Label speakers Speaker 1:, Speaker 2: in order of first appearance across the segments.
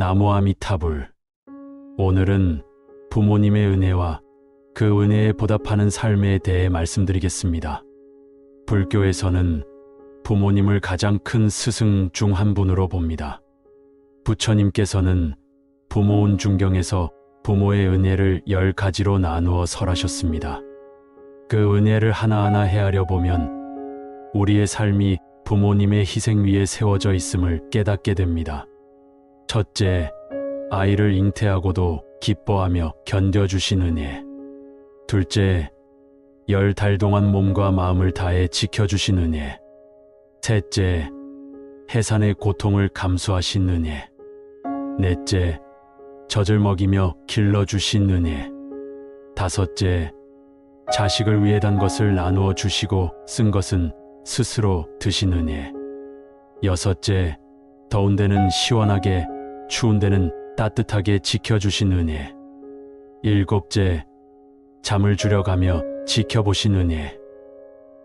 Speaker 1: 나무 아미타불. 오늘은 부모님의 은혜와 그 은혜에 보답하는 삶에 대해 말씀드리겠습니다. 불교에서는 부모님을 가장 큰 스승 중 한 분으로 봅니다. 부처님께서는 부모운 중경에서 부모의 은혜를 열 가지로 나누어 설하셨습니다. 그 은혜를 하나하나 헤아려 보면 우리의 삶이 부모님의 희생 위에 세워져 있음을 깨닫게 됩니다. 첫째, 아이를 잉태하고도 기뻐하며 견뎌주신 은혜. 둘째, 열 달 동안 몸과 마음을 다해 지켜주신 은혜. 셋째, 해산의 고통을 감수하신 은혜. 넷째, 젖을 먹이며 길러주신 은혜. 다섯째, 자식을 위해 단 것을 나누어 주시고 쓴 것은 스스로 드신 은혜. 여섯째, 더운 데는 시원하게, 추운 데는 따뜻하게 지켜주신 은혜. 일곱째, 잠을 줄여가며 지켜보신 은혜.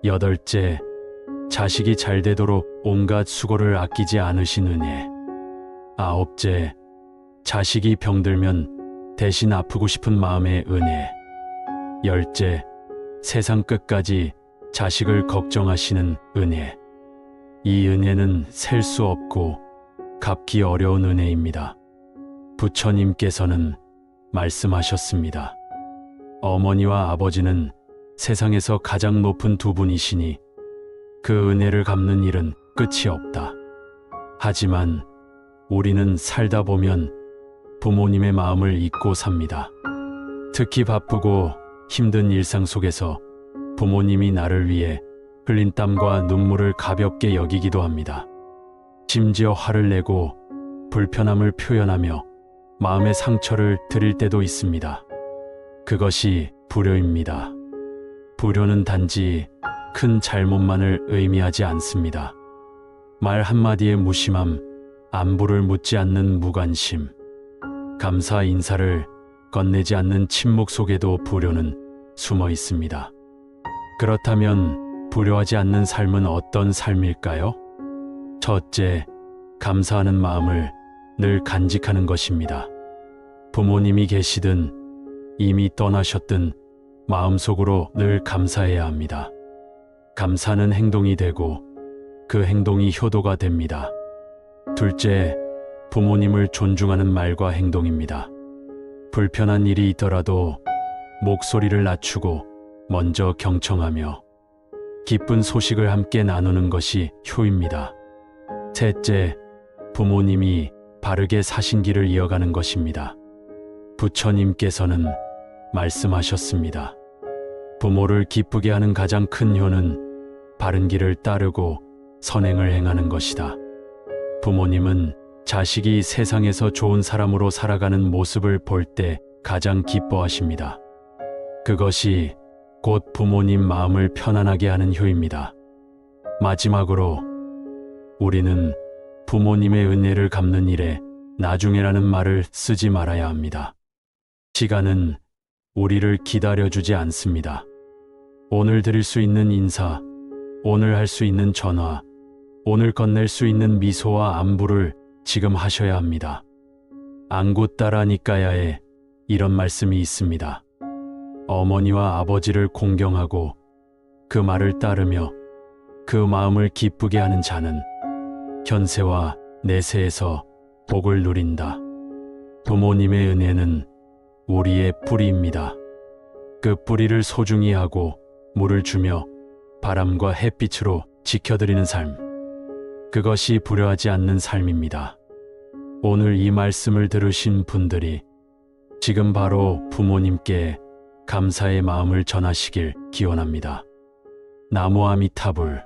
Speaker 1: 여덟째, 자식이 잘 되도록 온갖 수고를 아끼지 않으신 은혜. 아홉째, 자식이 병들면 대신 아프고 싶은 마음의 은혜. 열째, 세상 끝까지 자식을 걱정하시는 은혜. 이 은혜는 셀 수 없고 갚기 어려운 은혜입니다. 부처님께서는 말씀하셨습니다. 어머니와 아버지는 세상에서 가장 높은 두 분이시니 그 은혜를 갚는 일은 끝이 없다. 하지만 우리는 살다 보면 부모님의 마음을 잊고 삽니다. 특히 바쁘고 힘든 일상 속에서 부모님이 나를 위해 흘린 땀과 눈물을 가볍게 여기기도 합니다. 심지어 화를 내고 불편함을 표현하며 마음의 상처를 드릴 때도 있습니다. 그것이 불효입니다. 불효는 단지 큰 잘못만을 의미하지 않습니다. 말 한마디의 무심함, 안부를 묻지 않는 무관심, 감사 인사를 건네지 않는 침묵 속에도 불효는 숨어 있습니다. 그렇다면 불효하지 않는 삶은 어떤 삶일까요? 첫째, 감사하는 마음을 늘 간직하는 것입니다. 부모님이 계시든 이미 떠나셨든 마음속으로 늘 감사해야 합니다. 감사는 행동이 되고 그 행동이 효도가 됩니다. 둘째, 부모님을 존중하는 말과 행동입니다. 불편한 일이 있더라도 목소리를 낮추고 먼저 경청하며 기쁜 소식을 함께 나누는 것이 효입니다. 셋째, 부모님이 바르게 사신 길을 이어가는 것입니다. 부처님께서는 말씀하셨습니다. 부모를 기쁘게 하는 가장 큰 효는 바른 길을 따르고 선행을 행하는 것이다. 부모님은 자식이 세상에서 좋은 사람으로 살아가는 모습을 볼 때 가장 기뻐하십니다. 그것이 곧 부모님 마음을 편안하게 하는 효입니다. 마지막으로 우리는 부모님의 은혜를 갚는 일에 나중에라는 말을 쓰지 말아야 합니다. 시간은 우리를 기다려주지 않습니다. 오늘 드릴 수 있는 인사, 오늘 할 수 있는 전화, 오늘 건넬 수 있는 미소와 안부를 지금 하셔야 합니다. 안구 따라니까야에 이런 말씀이 있습니다. 어머니와 아버지를 공경하고 그 말을 따르며 그 마음을 기쁘게 하는 자는 현세와 내세에서 복을 누린다. 부모님의 은혜는 우리의 뿌리입니다. 그 뿌리를 소중히 하고 물을 주며 바람과 햇빛으로 지켜드리는 삶. 그것이 불효하지 않는 삶입니다. 오늘 이 말씀을 들으신 분들이 지금 바로 부모님께 감사의 마음을 전하시길 기원합니다. 나무 아미타불